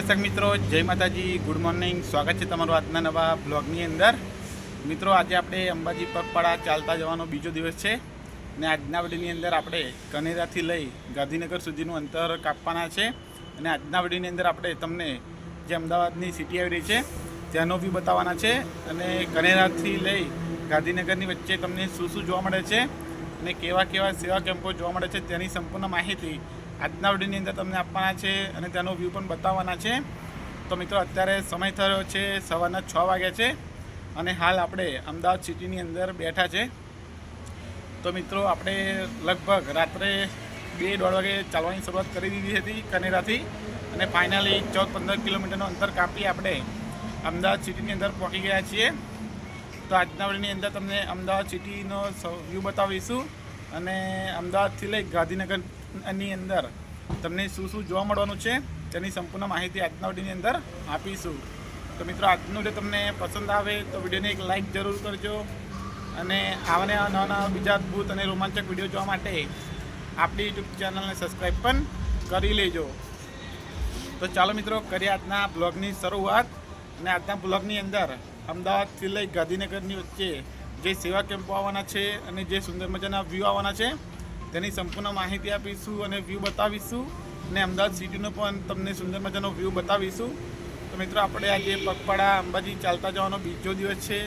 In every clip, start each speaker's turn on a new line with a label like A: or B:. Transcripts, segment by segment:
A: દર્શક મિત્રો, જય માતાજી, ગુડ મોર્નિંગ. સ્વાગત છે તમારું આજના નવા બ્લોગની અંદર. મિત્રો, આજે આપણે અંબાજી પગપાળા ચાલતા જવાનો બીજો દિવસ છે અને આજના વિડીયોની અંદર આપણે કનેરાથી લઈ ગાંધીનગર સુધીનું અંતર કાપવાના છે અને આજના વિડીયોની અંદર આપણે તમને જે અમદાવાદની સિટી આવી રહી છે, ત્યાંનો વ્યૂ બતાવવાના છે અને કનેરાથી લઈ ગાંધીનગરની વચ્ચે તમને શું શું જોવા મળે છે અને કેવા કેવા સેવા કેમ્પો જોવા મળે છે તેની સંપૂર્ણ માહિતી આજના વિડીયોની અંદર તમને આપવાના છે અને તેનો વ્યૂ પણ બતાવવાના છે. તો મિત્રો, અત્યારે સમય થયો છે સવારના છ વાગ્યા છે અને હાલ આપણે અમદાવાદ સિટીની અંદર બેઠા છે. તો મિત્રો, આપણે લગભગ રાત્રે બે દોઢ વાગે ચાલવાની શરૂઆત કરી દીધી હતી કનેરાથી અને ફાઇનલી ચૌદ પંદર કિલોમીટરનું અંતર કાપી આપણે અમદાવાદ સિટીની અંદર પહોંચી ગયા છીએ. તો આજના વડીની અંદર તમને અમદાવાદ સિટીનો વ્યૂ બતાવીશું અને અમદાવાદથી લઈ ગાંધીનગરની અંદર તમને શું શું જોવા મળવાનું છે તેની સંપૂર્ણ માહિતી આજના વિડીયોની અંદર આપીશું. તો મિત્રો, આજનો વીડિયો તમને પસંદ આવે તો વિડીયોને એક લાઇક જરૂર કરજો અને આવા નવા નવા બીજા અદ્ભુત અને રોમાંચક વીડિયો જોવા માટે આપણી યુટ્યુબ ચેનલને સબસ્ક્રાઈબ પણ કરી લેજો. તો ચાલો મિત્રો, કરીએ આજના બ્લોગની શરૂઆત અને આજના બ્લોગની અંદર અમદાવાદથી લઈ ગાંધીનગરની વચ્ચે જે સેવા કેમ્પો આવવાના છે અને જે સુંદર મજાના વ્યૂ આવવાના છે તેની સંપૂર્ણ માહિતી આપીશું અને વ્યૂ બતાવીશું. અને અમદાવાદ સિટીનો પણ તમને સુંદર મજાનો વ્યૂ બતાવીશું. તો મિત્રો, આપણે આજે પગપાળા અંબાજી ચાલતા જવાનો બીજો દિવસ છે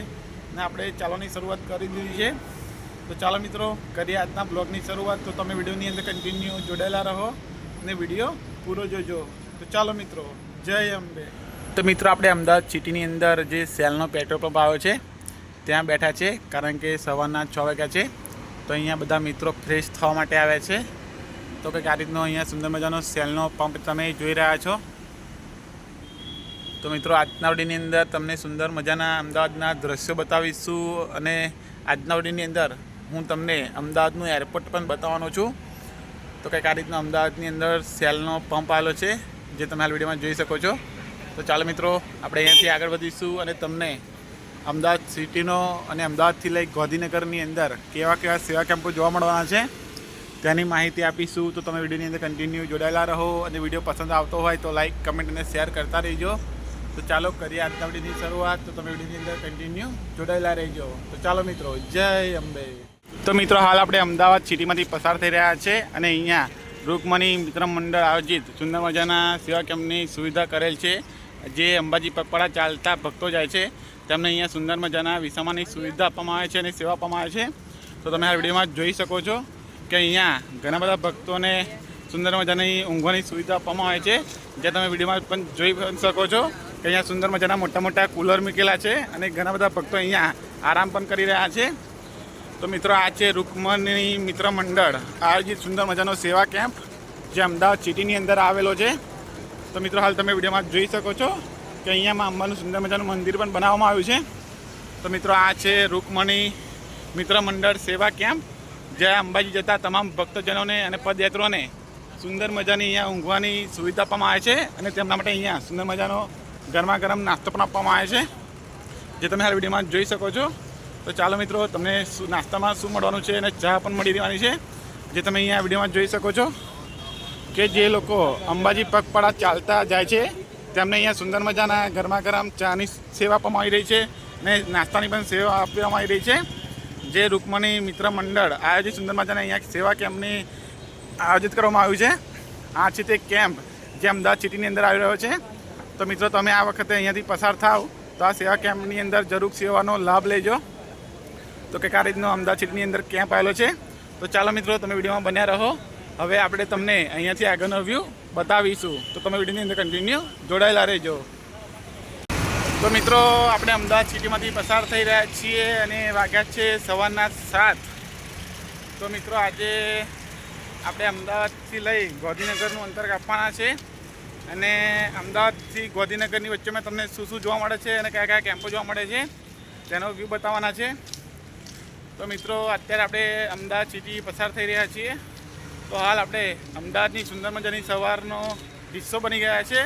A: અને આપણે ચાલવાની શરૂઆત કરી દીધી છે. તો ચાલો મિત્રો, કરીએ આજના બ્લોગની શરૂઆત. તો તમે વિડીયોની અંદર કન્ટિન્યુ જોડાયેલા રહો અને વીડિયો પૂરો જોજો. તો ચાલો મિત્રો, જય અંબે. તો મિત્રો, આપણે અમદાવાદ સિટીની અંદર જે સેલનો પેટ્રોલ પંપ આવ્યો છે, ત્યાં બેઠા છે, કારણ કે સવારના છ વાગ્યા છે. તો અહીંયા બધા મિત્રો ફ્રેશ થવા માટે આવ્યા છે. તો કંઈક આ રીતનો અહીંયા સુંદર મજાનો સેલનો પંપ તમે જોઈ રહ્યા છો. તો મિત્રો આજના વડીની અંદર તમને સુંદર મજાના અમદાવાદના દ્રશ્યો બતાવીશું અને આજના વડીની અંદર હું તમને અમદાવાદનું એરપોર્ટ પણ બતાવવાનો છું. તો કંઈક આ રીતનો અમદાવાદની અંદર સેલનો પંપ આવેલો છે, જે તમે આ વિડીયોમાં જોઈ શકો છો. તો ચાલો મિત્રો, આપણે અહીંયાથી આગળ વધીશું અને તમને અમદાવાદ સિટીનો અને અમદાવાદથી લઈ ગાંધીનગરની અંદર કેવા કેવા સેવા કેમ્પો જોવા મળવાના છે, તેની માહિતી આપીશું. તો તમે વિડીયોની અંદર કન્ટિન્યુ જોડાયેલા રહો અને વીડિયો પસંદ આવતો હોય તો લાઈક કમેન્ટ અને શેર કરતા રહેજો. તો ચાલો કરીએ આજના શરૂઆત. તો તમે વિડીયોની અંદર કન્ટિન્યુ જોડાયેલા રહેજો. તો ચાલો મિત્રો, જય અંબે. તો મિત્રો, હાલ આપણે અમદાવાદ સિટીમાંથી પસાર થઈ રહ્યા છે અને અહીંયા રૂકમણી મિત્ર મંડળ આયોજિત સુંદર મજાના સેવા કેમ્પની સુવિધા કરેલ છે, જે અંબાજી પગપાળા ચાલતા ભક્તો જાય છે. તેમને અહીંયા સુંદર મજાના વિસામાની સુવિધા આપવામાં આવે છે અને સેવા આપવામાં આવે છે. તો તમે આ વિડીયોમાં જોઈ શકો છો કે અહીંયા ઘણા બધા ભક્તોને સુંદર મજાની ઊંઘવાની સુવિધા આપવામાં આવે છે. જે તમે વિડીયોમાં પણ જોઈ શકો છો કે અહીંયા સુંદર મજાના મોટા મોટા કુલર મૂકેલા છે અને ઘણા બધા ભક્તો અહીંયા આરામ પણ કરી રહ્યા છે. તો મિત્રો, આ છે રૂકમણી મિત્ર મંડળ, આયોજિત સુંદર મજાનો સેવા કેમ્પ, જે અમદાવાદ સિટીની અંદર આવેલો છે. તો મિત્રો, હાલ તમે વિડીયોમાં જોઈ શકો છો. કે અહીંયામાં અંબાનું સુંદર મજાનું મંદિર પણ બનાવવામાં આવ્યું છે. તો મિત્રો, આ છે રૂકમણી મિત્ર મંડળ સેવા કેમ્પ, જ્યાં અંબાજી જતા તમામ ભક્તજનોને અને પદયાત્રીઓને સુંદર મજાની અહીંયા ઊંઘવાની સુવિધા આપવામાં આવે છે અને તેમના માટે અહીંયા સુંદર મજાનો ગરમા ગરમ નાસ્તો પણ આપવામાં આવે છે. જે તમે હાલ વિડીયોમાં જોઈ શકો છો. તો ચાલો મિત્રો, તમને શું નાસ્તામાં શું મળવાનું છે અને ચા પણ મળી રહેવાની છે, જે તમે અહીંયા વિડીયોમાં જોઈ શકો છો. કે જે લોકો અંબાજી પગપાળા ચાલતા જાય છે તેમને અહીંયા સુંદર મજાના ગરમા ગરમ ચાની સેવા આપવામાં આવી રહી છે અને નાસ્તાની પણ સેવા આપવામાં આવી રહી છે. જે રૂકમણી મિત્ર મંડળ આયોજિત સુંદર મજાના અહીંયા સેવા કેમ્પની આયોજિત કરવામાં આવ્યું છે. આ છે તે કેમ્પ જે અમદાવાદ સિટીની અંદર આવી રહ્યો છે. તો મિત્રો, તમે આ વખતે અહીંયાથી પસાર થાવ તો આ સેવા કેમ્પની અંદર જરૂર સેવાનો લાભ લેજો. તો કે આ રીતનો અમદાવાદ સિટીની અંદર કેમ્પ આવેલો છે. તો ચાલો મિત્રો, તમે વિડીયોમાં બન્યા રહો. હવે આપણે તમને અહીંયાથી આગળનો વ્યૂ બતાવીશું. તો તમે વિડીયોની અંદર કન્ટિન્યુ જોડાયેલા રહેજો. તો મિત્રો, આપણે અમદાવાદ સિટીમાંથી પસાર થઈ રહ્યા છીએ અને વાગ્યા છે સવારના સાત. તો મિત્રો, આજે આપણે અમદાવાદથી લઈ ગાંધીનગરનું અંતર કાપવાના છે. અને અમદાવાદથી ગાંધીનગરની વચ્ચેમાં તમને શું શું જોવા મળે છે અને કયા કયા કેમ્પો જોવા મળે છે, તેનો વ્યૂ બતાવવાના છે. તો મિત્રો, અત્યારે આપણે અમદાવાદ સિટી પસાર થઈ રહ્યા છીએ. તો હાલ આપણે અમદાવાદની સુંદર મજાની સવારનો હિસ્સો બની ગયા છે.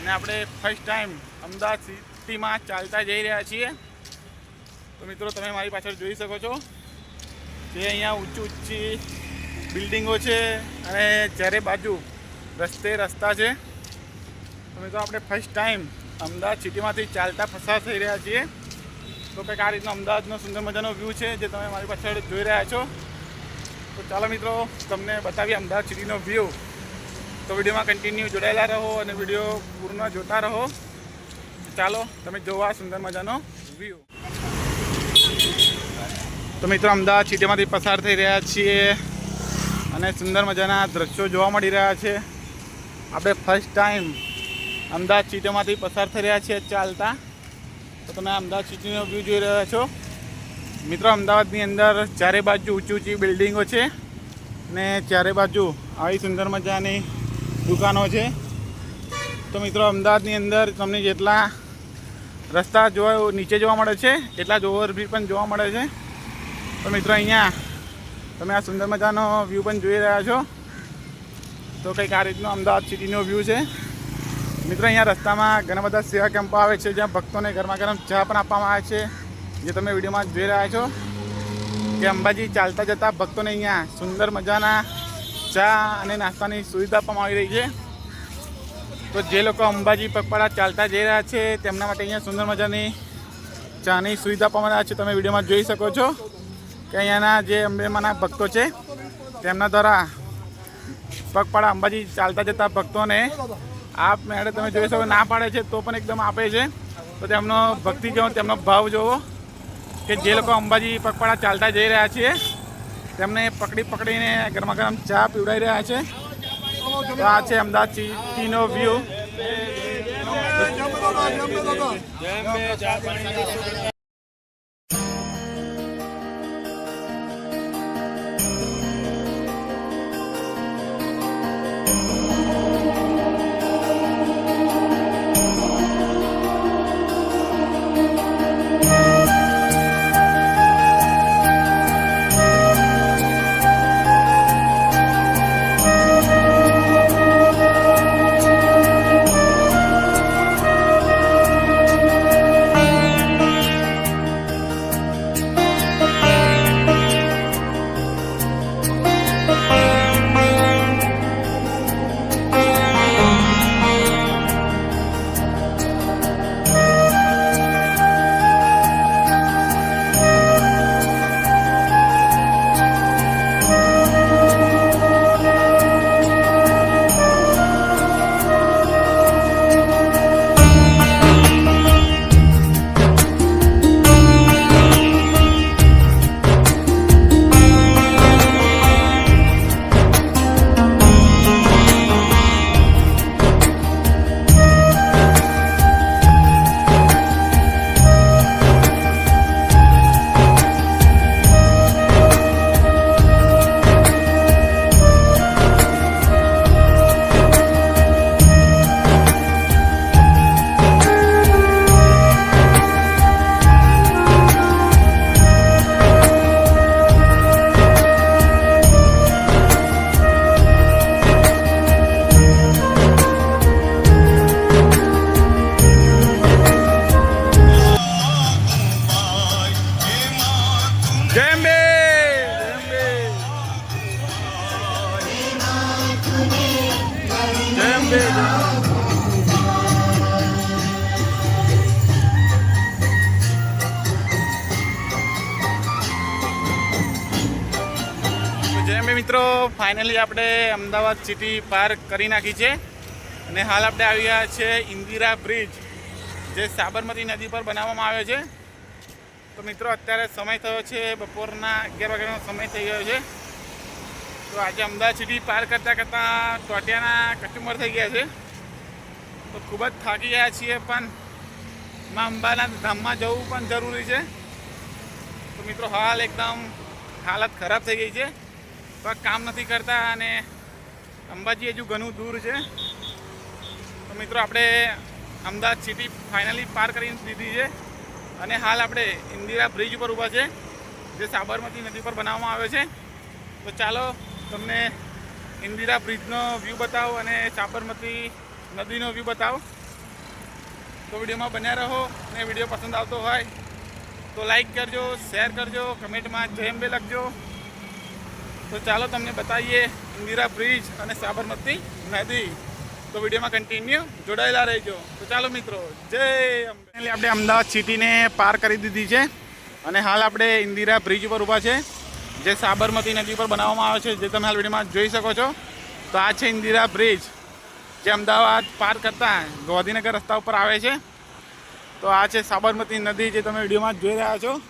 A: અને આપણે ફર્સ્ટ ટાઈમ અમદાવાદ સિટીમાં ચાલતા જઈ રહ્યા છીએ. તો મિત્રો, તમે મારી પાછળ જોઈ શકો છો જે અહીંયા ઊંચી ઊંચી બિલ્ડિંગો છે અને ચારે બાજુ રસ્તે રસ્તા છે. તો મિત્રો, આપણે ફર્સ્ટ ટાઈમ અમદાવાદ સિટીમાંથી ચાલતા પસાર થઈ રહ્યા છીએ. તો કંઈક આ રીતનો અમદાવાદનો સુંદર મજાનો વ્યૂ છે જે તમે મારી પાછળ જોઈ રહ્યા છો. તો ચાલો મિત્રો, તમને બતાવીએ અમદાવાદ સિટીનો વ્યૂ તો વિડીયોમાં કન્ટિન્યુ જોડાયેલા રહો અને વીડિયો પૂર્ણ જોતા રહો. ચાલો, તમે જોવા સુંદર મજાનો વ્યૂ તો મિત્રો, અમદાવાદ સિટીમાંથી પસાર થઈ રહ્યા છીએ અને સુંદર મજાના દ્રશ્યો જોવા મળી રહ્યા છે. આપણે ફર્સ્ટ ટાઈમ અમદાવાદ સિટીમાંથી પસાર થઈ રહ્યા છીએ ચાલતા. તો તમે અમદાવાદ સિટીનો વ્યૂ જોઈ રહ્યા છો. મિત્રો, અમદાવાદની અંદર ચારે બાજુ ઊંચી ઊંચી બિલ્ડિંગો છે ને ચારે બાજુ આવી સુંદર મજાની દુકાનો છે. તો મિત્રો, અમદાવાદની અંદર તમને જેટલા રસ્તા જોવા નીચે જોવા મળે છે, એટલા જ ઓવરબ્રિજ પણ જોવા મળે છે. તો મિત્રો, અહીંયા તમે આ સુંદર મજાનો વ્યૂ પણ જોઈ રહ્યા છો. તો કંઈક આ રીતનો અમદાવાદ સિટીનો વ્યૂ છે. મિત્રો, અહીંયા રસ્તામાં ઘણા બધા સેવા કેમ્પો આવે છે, જ્યાં ભક્તોને ગરમા ગરમ ચા પણ આપવામાં આવે છે. જે તમે વિડીયોમાં જોઈ રહ્યા છો કે અંબાજી ચાલતા જતા ભક્તોને અહીંયા સુંદર મજાના ચા અને નાસ્તાની સુવિધા આપવામાં આવી રહી છે. તો જે લોકો અંબાજી પગપાળા ચાલતા જઈ રહ્યા છે, તેમના માટે અહીંયા સુંદર મજાની ચાની સુવિધા આપવામાં આવે છે. તમે વિડીયોમાં જોઈ શકો છો કે અહીંયાના જે અંબેમાના ભક્તો છે, તેમના દ્વારા પગપાળા અંબાજી ચાલતા જતા ભક્તોને આપ મેળે તમે જોઈ શકો ના પાડે છે તો પણ એકદમ આપે છે. તો તેમનો ભક્તિ જોવો તેમનો ભાવ જોવો. કે જે લોકો અંબાજી પગપાળા ચાલતા જઈ રહ્યા છીએ, તેમને પકડી પકડીને ગરમા ગરમ ચા પીવડાવી રહ્યા છે. તો આ છે અમદાવાદ સિટીનો વ્યૂ સિટી પાર કરી નાખી છે. અને હાલ આપણે આવ્યા છે ઇન્દિરા બ્રિજ, જે સાબરમતી નદી પર બનાવવામાં આવ્યો છે. તો મિત્રો, અત્યારે સમય થયો છે, બપોરના અગિયાર વાગ્યાનો સમય થઈ ગયો છે. તો આજે અમદાવાદ સિટી પાર કરતાં કરતાં ટોટિયાના કસ્ટમર થઈ ગયા છે. તો ખૂબ જ થાકી ગયા છીએ, પણ મા અંબાના ધામમાં જવું પણ જરૂરી છે. તો મિત્રો, હાલ એકદમ હાલત ખરાબ થઈ ગઈ છે. પણ કામ નથી કરતા અને અંબાજી હજુ ઘણું દૂર છે. તો મિત્રો, આપણે અમદાવાદ સિટી ફાઇનલી પાર કરી દીધી છે. અને હાલ આપણે ઇન્દિરા બ્રિજ ઉપર ઊભા છે, જે સાબરમતી નદી પર બનાવવામાં આવ્યો છે. તો ચાલો તમને ઇન્દિરા બ્રિજનો વ્યૂ બતાવો અને સાબરમતી નદીનો વ્યૂ બતાવો. તો વિડીયોમાં બન્યા રહો અને વીડિયો પસંદ આવતો હોય તો લાઈક કરજો શેર કરજો કમેન્ટમાં જય અંબે લખજો. તો ચાલો તમને બતાવીએ ઇન્દિરા બ્રિજ અને સાબરમતી નદી. તો વિડીયોમાં કન્ટિન્યુ જોડાયેલા રહેજો. તો ચાલો મિત્રો, જય અંબે. આપણે અમદાવાદ સિટીને પાર કરી દીધી છે અને હાલ આપણે ઇન્દિરા બ્રિજ ઉપર ઊભા છે, જે સાબરમતી નદી પર બનાવવામાં આવે છે, જે તમે હાલ વિડીયોમાં જોઈ શકો છો. તો આ છે ઇન્દિરા બ્રિજ, જે અમદાવાદ પાર કરતા ગાંધીનગર રસ્તા ઉપર આવે છે. તો આ છે સાબરમતી નદી, જે તમે વિડીયોમાં જોઈ રહ્યા છો.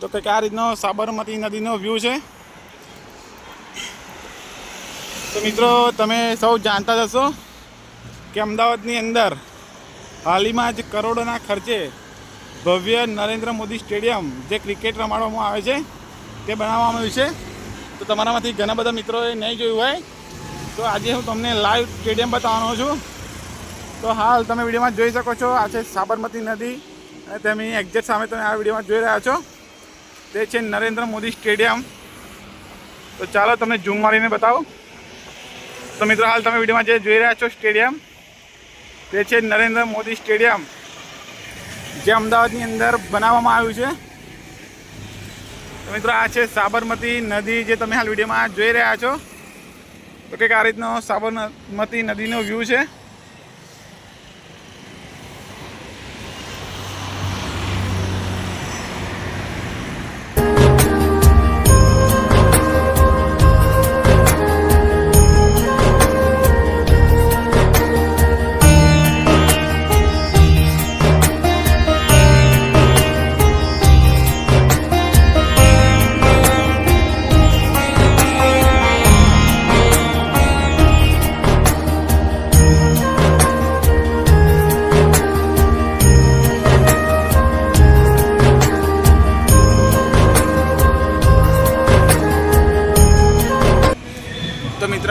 A: તો કંઈક આ રીતનો સાબરમતી નદીનો વ્યૂ છે. તો મિત્રો, તમે સૌ જાણતા જ હશો કે અમદાવાદની અંદર હાલમાં જ કરોડોના ખર્ચે ભવ્ય નરેન્દ્ર મોદી સ્ટેડિયમ જે ક્રિકેટ રમાડવામાં આવે છે, તે બનાવવામાં આવ્યું છે. તો તમારામાંથી ઘણા બધા મિત્રોએ નહીં જોયું હોય, તો આજે હું તમને લાઈવ સ્ટેડિયમ બતાવવાનો છું. તો હાલ તમે વિડીયોમાં જોઈ શકો છો, આ છે સાબરમતી નદી અને તેની એક્ઝેક્ટ સામે તમે આ વિડીયોમાં જોઈ રહ્યા છો. તે છે નરેન્દ્ર મોદી સ્ટેડિયમ. તો ચાલો તમને ઝૂમ મારીને બતાવો. તો મિત્રો હાલ તમે વિડીયોમાં જે જોઈ રહ્યા છો સ્ટેડિયમ, તે છે નરેન્દ્ર મોદી સ્ટેડિયમ, જે અમદાવાદની અંદર બનાવવામાં આવ્યું છે. તો મિત્રો આ છે સાબરમતી નદી, જે તમે હાલ વિડીયોમાં જોઈ રહ્યા છો. તો કંઈક આ રીતનો સાબરમતી નદીનો વ્યૂ છે.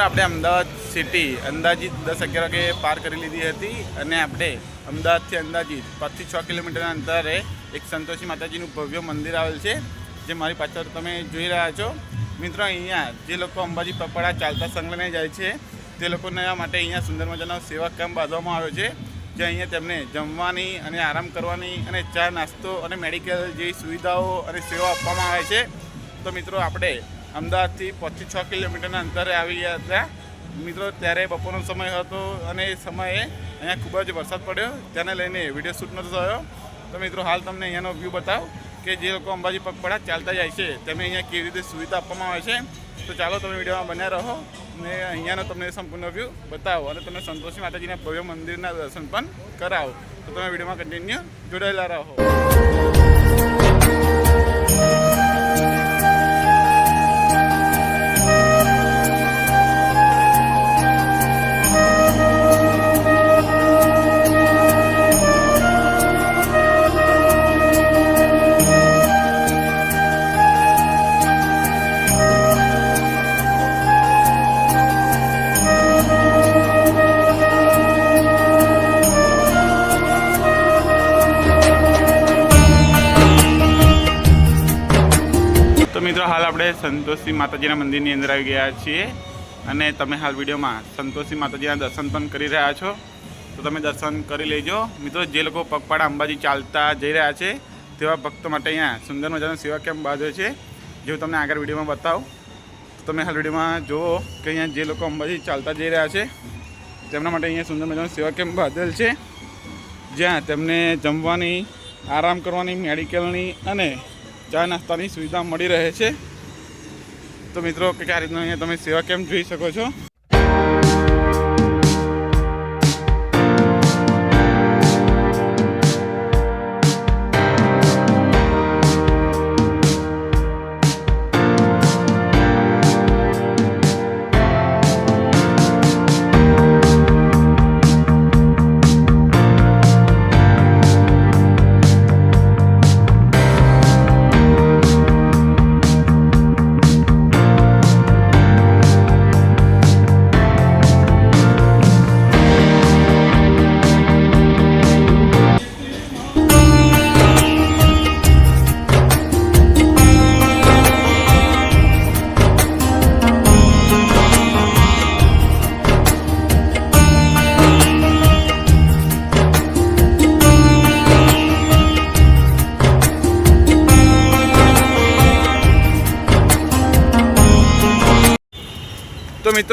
A: આપણે અમદાવાદ સિટી અંદાજિત દસ અગિયાર વાગે પાર કરી લીધી હતી અને આપણે અમદાવાદથી અંદાજિત પાંચથી છ કિલોમીટરના અંતરે એક સંતોષી માતાજીનું ભવ્ય મંદિર આવેલ છે, જે મારી પાછળ તમે જોઈ રહ્યા છો. મિત્રો, અહીંયા જે લોકો અંબાજી પપડા ચાલતા સંગલને જાય છે, તે લોકોના માટે અહીંયા સુંદર મજાનો સેવા કેમ્પ બાંધવામાં આવ્યો છે જે અહીંયા તેમને જમવાની અને આરામ કરવાની અને ચા નાસ્તો અને મેડિકલ જેવી સુવિધાઓ અને સેવા આપવામાં આવે છે. તો મિત્રો, આપણે અમદાવાદથી પચીસ છ કિલોમીટરના અંતરે આવી ગયા હતા. મિત્રો, ત્યારે બપોરનો સમય હતો અને એ સમયે અહીંયા ખૂબ જ વરસાદ પડ્યો. તેને લઈને વીડિયો શૂટ નહોતો થયો. તો મિત્રો, હાલ તમને અહીંયાનો વ્યૂ બતાવ કે જે લોકો અંબાજી પગપાળા ચાલતા જાય છે, તેમને અહીંયા કેવી રીતે સુવિધા આપવામાં આવે છે. તો ચાલો, તમે વિડીયોમાં બન્યા રહો ને અહીંયાનો તમને સંપૂર્ણ વ્યૂ બતાવો અને તમને સંતોષી માતાજીના ભવ્ય મંદિરના દર્શન પણ કરાવો. તો તમે વિડીયોમાં કન્ટિન્યુ જોડાયેલા રહો. મિત્રો, હાલ આપણે સંતોષી માતાજીના મંદિરની અંદર આવી ગયા છીએ અને તમે હાલ વિડીયોમાં સંતોષી માતાજીના દર્શન પણ કરી રહ્યા છો. તો તમે દર્શન કરી લેજો. મિત્રો, જે લોકો પગપાળા અંબાજી ચાલતા જઈ રહ્યા છે, તેવા ભક્તો માટે અહીંયા સુંદર મજાનો સેવા કેમ્પ બાંધ્યો છે, જેવું તમને આગળ વિડીયોમાં બતાવું. તો તમે હાલ વિડીયોમાં જુઓ કે અહીંયા જે લોકો અંબાજી ચાલતા જઈ રહ્યા છે, તેમના માટે અહીંયા સુંદર મજાનો સેવા કેમ્પ બાંધેલ છે. જ્યાં તેમને જમવાની, આરામ કરવાની, મેડિકલની અને ચા નાસ્તાની સુવિધા મળી રહે છે. તો મિત્રો, કે આ રીતનો અહીંયા તમે સેવા કેમ્પ જોઈ શકો છો.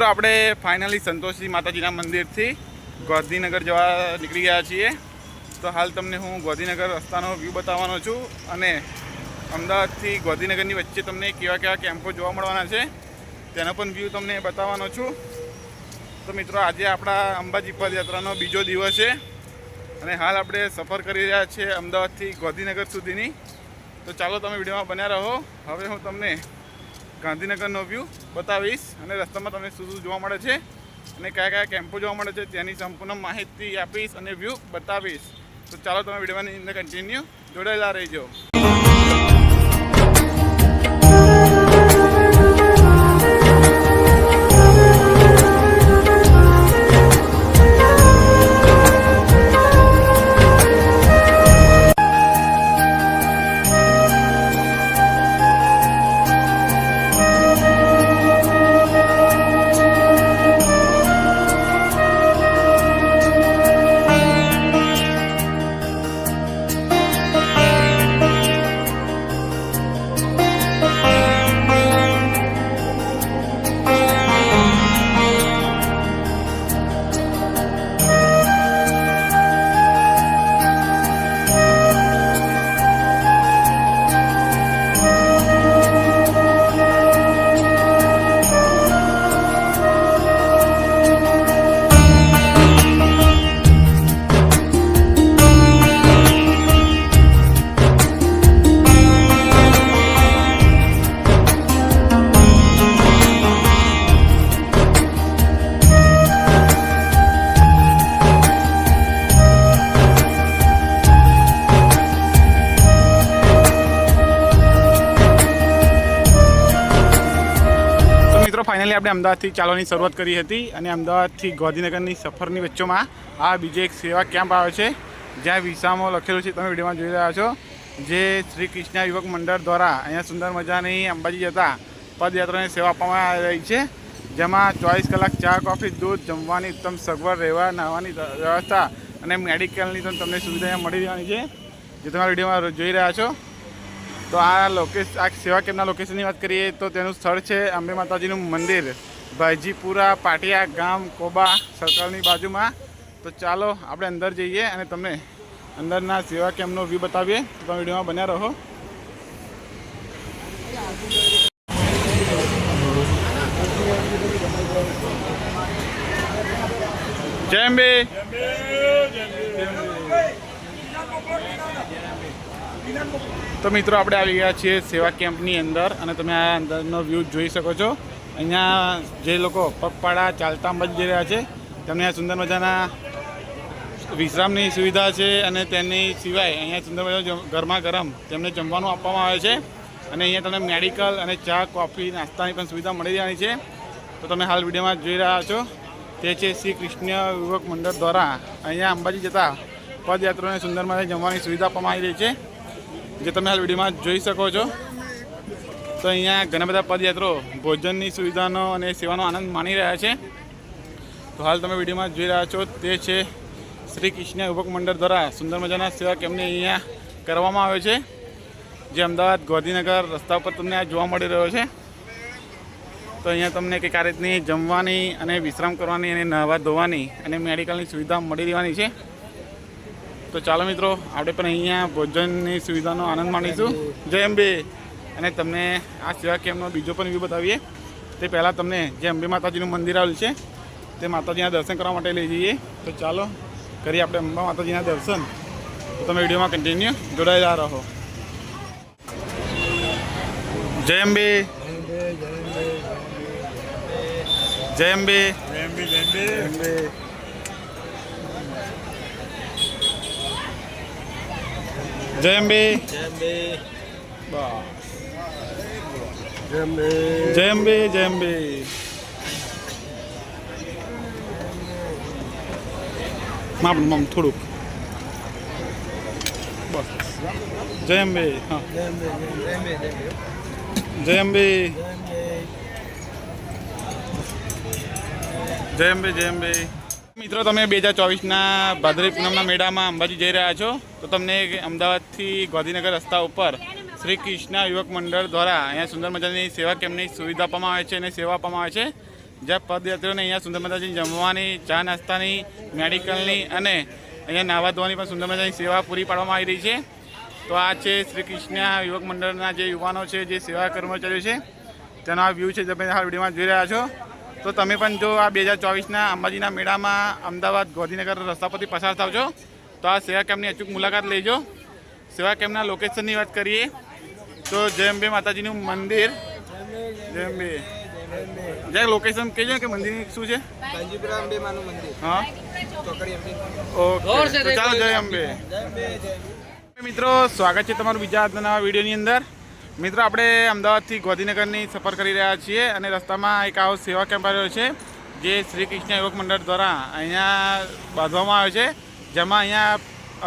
A: આપણે ફાઇનલી સંતોષી માતાજીના મંદિરથી ગોધીનગર જવા નીકળી ગયા છીએ. તો હાલ તમને હું ગોધીનગર રસ્તાનો વ્યૂ બતાવવાનો છું અને અમદાવાદથી ગોધીનગરની વચ્ચે તમને કેવા કેવા કેમ્પો જોવા મળવાના છે, તેનો પણ વ્યૂ તમને બતાવવાનો છું. તો મિત્રો, આજે આપણા અંબાજી પદયાત્રાનો બીજો દિવસ છે અને હાલ આપણે સફર કરી રહ્યા છીએ અમદાવાદથી ગોધીનગર સુધીની. તો ચાલો તમે વિડીયોમાં બન્યા રહો. હવે હું તમને ગાંધીનગરનો વ્યૂ બતાવીશ અને રસ્તામાં તમને શું શું જોવા મળે છે અને કયા કયા કેમ્પો જોવા મળે છે તેની સંપૂર્ણ માહિતી આપીશ અને વ્યૂ બતાવીશ. તો ચાલો તમે વિડીયોની અંદર કન્ટિન્યુ જોડાયેલા રહીજો. આપણે અમદાવાદથી ચાલવાની શરૂઆત કરી હતી અને અમદાવાદથી ગાંધીનગરની સફરની વચ્ચોમાં આ બીજો એક સેવા કેમ્પ આવે છે, જ્યાં વિસામાં લખેલું છે, તમે વિડીયોમાં જોઈ રહ્યા છો, જે શ્રી કૃષ્ણ યુવક મંડળ દ્વારા અહીંયા સુંદર મજાની અંબાજી જતા પદયાત્રાની સેવા આપવામાં આવી રહી છે, જેમાં ચોવીસ કલાક ચા, કોફી, દૂધ, જમવાની ઉત્તમ સગવડ, રહેવા, નાહવાની વ્યવસ્થા અને મેડિકલની પણ તમને સુવિધા મળી રહેવાની છે, જે તમે વિડીયોમાં જોઈ રહ્યા છો. તો આ લોકેશ આ સેવા કેમ્પના લોકેશનની વાત કરીએ તો તેનું સ્થળ છે અંબે માતાજીનું મંદિર. ભાઈજીપુરા પાટિયા ગામ કોબા સર્કલની બાજુમાં. તો ચાલો આપણે અંદર જઈએ અને તમને અંદરના સેવા કેમ્પનો વ્યૂ બતાવીએ. તો તમે વિડીયોમાં બન્યા રહો. જય અંબે. તો મિત્રો, આપણે આવી ગયા છીએ સેવા કેમ્પની અંદર અને તમે આ અંદરનો વ્યૂ જોઈ શકો છો. અહીંયા જે લોકો પગપાળા ચાલતા જઈ રહ્યા છે, તેમને આ સુંદર મજાના વિશ્રામની સુવિધા છે અને તેની સિવાય અહીંયા સુંદર મજા ગરમા ગરમ તેમને જમવાનું આપવામાં આવે છે. અને અહીંયા તમને મેડિકલ અને ચા, કોફી, નાસ્તાની પણ સુવિધા મળી રહેવાની છે. તો તમે હાલ વિડીયોમાં જોઈ રહ્યા છો, તે છે શ્રી કૃષ્ણ યુવક મંડળ દ્વારા અહીંયા અંબાજી જતા પદયાત્રાઓને સુંદર મજાની જમવાની સુવિધા આપવામાં આવી રહી છે. જે તમે હાલ વિડીયોમાં જોઈ શકો છો. તો અહીંયા ઘણા બધા પદયાત્રો ભોજનની સુવિધાનો અને સેવાનો આનંદ માણી રહ્યા છે. તો હાલ તમે વિડીયોમાં જોઈ રહ્યા છો તે છે શ્રી કૃષ્ણ યુવક મંડળ દ્વારા સુંદર મજાના સેવા કેમને અહીંયા કરવામાં આવે છે. જે અમદાવાદ ગાંધીનગર રસ્તા ઉપર તમને આ જોવા મળી રહ્યો છે. તો અહીંયા તમને કંઈક આ રીતની જમવાની અને વિશ્રામ કરવાની અને નહાવા ધોવાની અને મેડિકલની સુવિધા મળી રહેવાની છે. તો ચાલો મિત્રો, આપણે પણ અહીંયા ભોજનની સુવિધાનો આનંદ માણીશું. જય અંબે. અને તમને આ સેવા કેમ્પનો બીજો પણ વ્યૂ બતાવીએ. તે પહેલાં તમને જે અંબે માતાજીનું મંદિર આવેલું છે, તે માતાજીના દર્શન કરવા માટે લઈ જઈએ. તો ચાલો, કરીએ આપણે અંબા માતાજીના દર્શન. તો તમે વિડીયોમાં કન્ટિન્યુ જોડાયેલા રહો. જય અંબે. જય અંબે. જય અંબે જય અંબે. જય અંબે માપ માપ થોડુંક બસ જય અંબે હા જય અંબે જય અંબે જય અંબે મિત્રો, તમે બે હજાર ચોવીસના ભાદરી પૂનમના મેળામાં અંબાજી જઈ રહ્યા છો. તો તમને અમદાવાદથી ગાંધીનગર રસ્તા ઉપર શ્રી કૃષ્ણ યુવક મંડળ દ્વારા અહીંયા સુંદર મજાની સેવા કેમ્પની સુવિધા આપવામાં આવે છે અને સેવા આપવામાં આવે છે. જ્યાં પદયાત્રીઓને અહીંયા સુંદર મજાની જમવાની, ચા નાસ્તાની, મેડિકલની અને અહીંયા નાહવા ધોવાની પણ સુંદર મજાની સેવા પૂરી પાડવામાં આવી રહી છે. તો આ છે શ્રી કૃષ્ણ યુવક મંડળના જે યુવાનો છે, જે સેવા કર્મચારીઓ છે, તેનો આ વ્યૂ છે તમે હાલ વિડીયોમાં જોઈ રહ્યા છો. તો તમે પણ જો આ બે હજાર ચોવીસના અંબાજીના મેળામાં અમદાવાદ ગાંધીનગર રસ્તા પરથી પસાર થાવ છો તો આ સેવા કેમ્પની અચૂક મુલાકાત લેજો. સેવા કેમ્પના લોકેશનની વાત કરીએ તો જય અંબે માતાજીનું મંદિર. જય અંબે. જય લોકેશન કહેજો કે મંદિર શું છે?
B: કાંજીપુરા અંબે મંદિર.
A: હા. ઓકે. ચાલો જય અંબે. મિત્રો સ્વાગત છે તમારું બીજા આજના નવા વિડીયોની અંદર. મિત્રો, આપણે અમદાવાદથી ગાંધીનગરની સફર કરી રહ્યા છીએ અને રસ્તામાં એક આવો સેવા કેમ્પ આવ્યો છે, જે શ્રી કૃષ્ણ યુવક મંડળ દ્વારા અહીંયા બાંધવામાં આવ્યો છે. જેમાં અહીંયા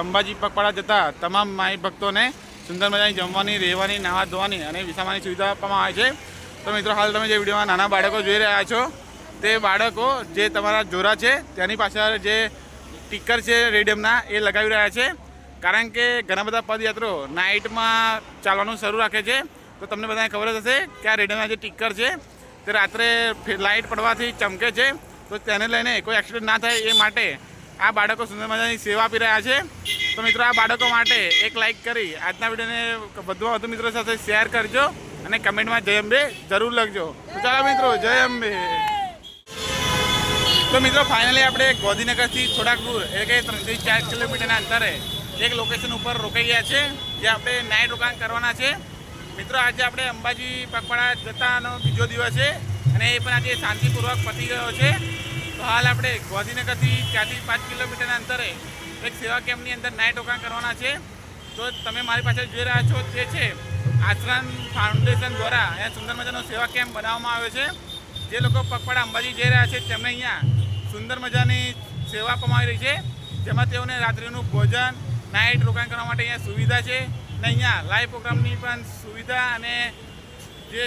A: અંબાજી પગપાળા જતા તમામ માઈ ભક્તોને સુંદર મજાની જમવાની, રહેવાની, નાહવા ધોવાની અને વિસામાની સુવિધા આપવામાં આવે છે. તો મિત્રો, હાલ તમે જે વિડીયોમાં નાના બાળકો જોઈ રહ્યા છો, તે બાળકો જે તમારા જોરા છે, તેની પાછળ જે ટીકર છે રેડિયમના એ લગાવી રહ્યા છે. કારણ કે ઘણા બધા પદયાત્રીઓ નાઇટમાં ચાલવાનું શરૂ રાખે છે. તો તમને બધાને ખબર જ હશે કે આ રેડિયોના જે ટીકર છે, તે રાત્રે લાઇટ પડવાથી ચમકે છે. તો તેને લઈને કોઈ એક્સિડન્ટ ના થાય એ માટે આ બાળકો સુંદર મજાની સેવા આપી રહ્યા છે. તો મિત્રો, આ બાળકો માટે એક લાઇક કરી આજના વિડીયોને વધુમાં વધુ મિત્રો સાથે શેર કરજો અને કમેન્ટમાં જય અંબે જરૂર લખજો. તો ચાલો મિત્રો, જય અંબે. તો મિત્રો ફાઇનલી આપણે ગોધીનગરથી થોડાક દૂર, એટલે કે ત્રણથી ચાર કિલોમીટરના અંતરે એક લોકેશન ઉપર રોકાઈ ગયા છે, જે આપણે નાઇટ રોકાણ કરવાના છે. મિત્રો, આજે આપણે અંબાજી પગપાળા જતાનો બીજો દિવસ છે અને એ પણ આજે શાંતિપૂર્વક પતી ગયો છે. તો હાલ આપણે ગાંધીનગરથી ચારથી પાંચ કિલોમીટરના અંતરે એક સેવા કેમ્પની અંદર નાઇટ રોકાણ કરવાના છે. તો તમે મારી પાસે જોઈ રહ્યા છો તે છે. આશ્રમ ફાઉન્ડેશન દ્વારા અહીંયા સુંદર મજાનો સેવા કેમ્પ બનાવવામાં આવ્યો છે. જે લોકો પગપાળા અંબાજી જઈ રહ્યા છે, તેમને અહીંયા સુંદર મજાની સેવા આવી રહી છે. જેમાં તેઓને રાત્રિનું ભોજન નાઇટ રોકાણ કરવા માટે અહીંયા સુવિધા છે અને અહીંયા લાઈવ પ્રોગ્રામની પણ સુવિધા અને જે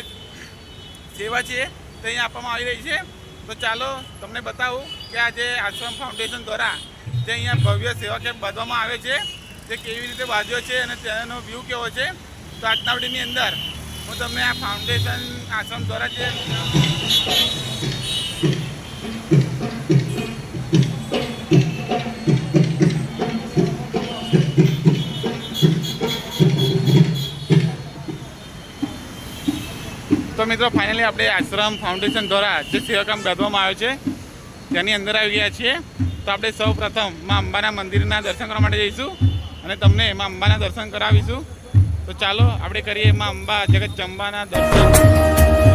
A: સેવા છે તે અહીંયા આપવામાં આવી રહી છે. તો ચાલો તમને બતાવું કે આ જે આશ્રમ ફાઉન્ડેશન દ્વારા જે અહીંયા ભવ્ય સેવા કેમ્પ બાંધવામાં આવે છે, તે કેવી રીતે બાંધ્યો છે અને તેનો વ્યૂ કેવો છે, તો આજના અંદર હું તમને આ ફાઉન્ડેશન આશ્રમ દ્વારા જે મિત્રો ફાઇનલી આપણે આશ્રમ ફાઉન્ડેશન દ્વારા જે સેવાકામ ગાધવામાં આવ્યો છે, તેની અંદર આવી ગયા છીએ. તો આપણે સૌ પ્રથમ મા અંબાના મંદિરના દર્શન કરવા માટે જઈશું અને તમને મા અંબાના દર્શન કરાવીશું. તો ચાલો, આપણે કરીએ મા અંબા જગત ચંબાના દર્શન.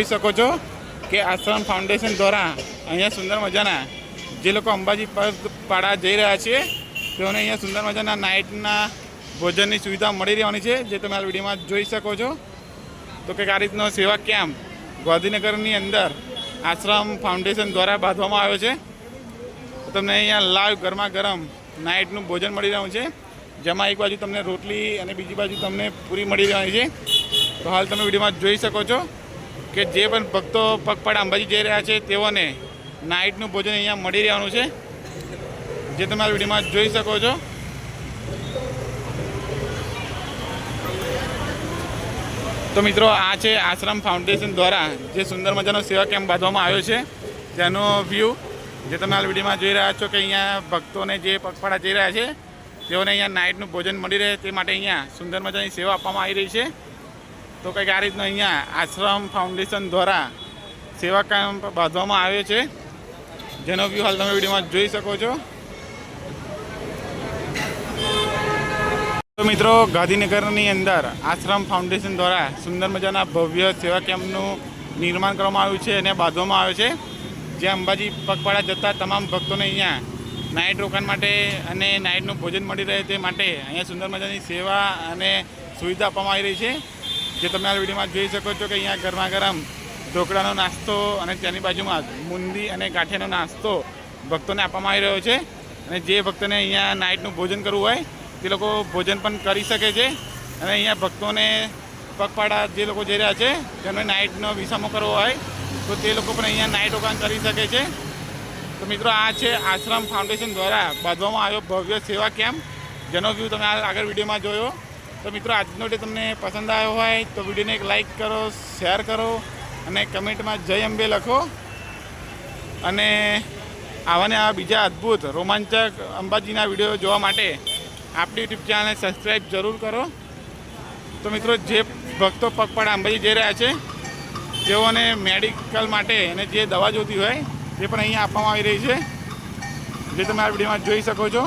A: જોઈ શકો છો કે આશ્રમ ફાઉન્ડેશન દ્વારા અહીંયા સુંદર મજાના જે લોકો અંબાજી પાડા જઈ રહ્યા છે, તેઓને અહીંયા સુંદર મજાના નાઇટના ભોજનની સુવિધા મળી રહેવાની છે, જે તમે આ વિડીયોમાં જોઈ શકો છો. તો કે આ રીતનો સેવા કેમ્પ ગાંધીનગરની અંદર આશ્રમ ફાઉન્ડેશન દ્વારા બાંધવામાં આવ્યો છે. તમને અહીંયા લાઈવ ગરમા ગરમ નાઇટનું ભોજન મળી રહ્યું છે. જેમાં એક બાજુ તમને રોટલી અને બીજી બાજુ તમને પૂરી મળી રહેવાની છે. તો હાલ તમે વિડીયોમાં જોઈ શકો છો. કે જે પણ ભક્તો પગપાળા અંબાજી જઈ રહ્યા છે, તેઓને નાઇટનું ભોજન અહીંયા મળી રહેવાનું છે. જે તમે આ વિડીયોમાં જોઈ શકો છો. તો મિત્રો, આ છે આશ્રમ ફાઉન્ડેશન દ્વારા જે સુંદર મજાનો સેવા કેમ્પ બાંધવામાં આવ્યો છે. તેનો વ્યૂ જે તમે આ વિડીયોમાં જોઈ રહ્યા છો કે અહીંયા ભક્તોને જે પગપાળા જઈ રહ્યા છે, તેઓને અહીંયા નાઇટનું ભોજન મળી રહે તે માટે અહીંયા સુંદર મજાની સેવા આપવામાં આવી રહી છે. તો કંઈક આ રીતનો અહીંયા આશ્રમ ફાઉન્ડેશન દ્વારા સેવા કેમ્પ બાંધવામાં આવ્યો છે. જેનો વ્યૂ હાલ તમે વિડીયોમાં જોઈ શકો છો. તો મિત્રો, ગાંધીનગરની અંદર આશ્રમ ફાઉન્ડેશન દ્વારા સુંદર મજાના ભવ્ય સેવા કેમ્પનું નિર્માણ કરવામાં આવ્યું છે અને બાંધવામાં આવ્યો છે. જે અંબાજી પગપાળા જતા તમામ ભક્તોને અહીંયા નાઇટ રોકાણ માટે અને નાઇટનું ભોજન મળી રહે તે માટે અહીંયા સુંદર મજાની સેવા અને સુવિધા આપવામાં આવી રહી છે. જે તમે આ વિડીયોમાં જોઈ શકો છો કે અહીંયા ગરમા ગરમ ઢોકળાનો નાસ્તો અને તેની બાજુમાં બુંદી અને ગાંઠિયાનો નાસ્તો ભક્તોને આપવામાં આવી રહ્યો છે. અને જે ભક્તોને અહીંયા નાઇટનું ભોજન કરવું હોય, તે લોકો ભોજન પણ કરી શકે છે. અને અહીંયા ભક્તોને પગપાળા જે લોકો જઈ રહ્યા છે, તેમને નાઇટનો વિસામો કરવો હોય, તો તે લોકો પણ અહીંયા નાઇટ રોકાણ કરી શકે છે. તો મિત્રો, આ છે આશ્રમ ફાઉન્ડેશન દ્વારા બાંધવામાં આવ્યો ભવ્ય સેવા કેમ્પ. જેનો વ્યૂ તમે આગળ વિડીયોમાં જોયો. તો મિત્રો, આજનો વીડિયો તમને પસંદ આવ્યો હોય તો વિડીયોને એક લાઇક કરો, શેર કરો અને કમેન્ટમાં જય અંબે લખો. અને આવાને આ બીજા અદ્ભુત રોમાંચક અંબાજીના વીડિયો જોવા માટે આપણી યુટ્યુબ ચેનલને સબસ્ક્રાઈબ જરૂર કરો. તો મિત્રો, જે ભક્તો પગપાળા અંબાજી જઈ રહ્યા છે, તેઓને મેડિકલ માટે અને જે દવા જોતી હોય, તે પણ અહીંયા આપવામાં આવી રહી છે. જે તમે આ વિડીયોમાં જોઈ શકો છો.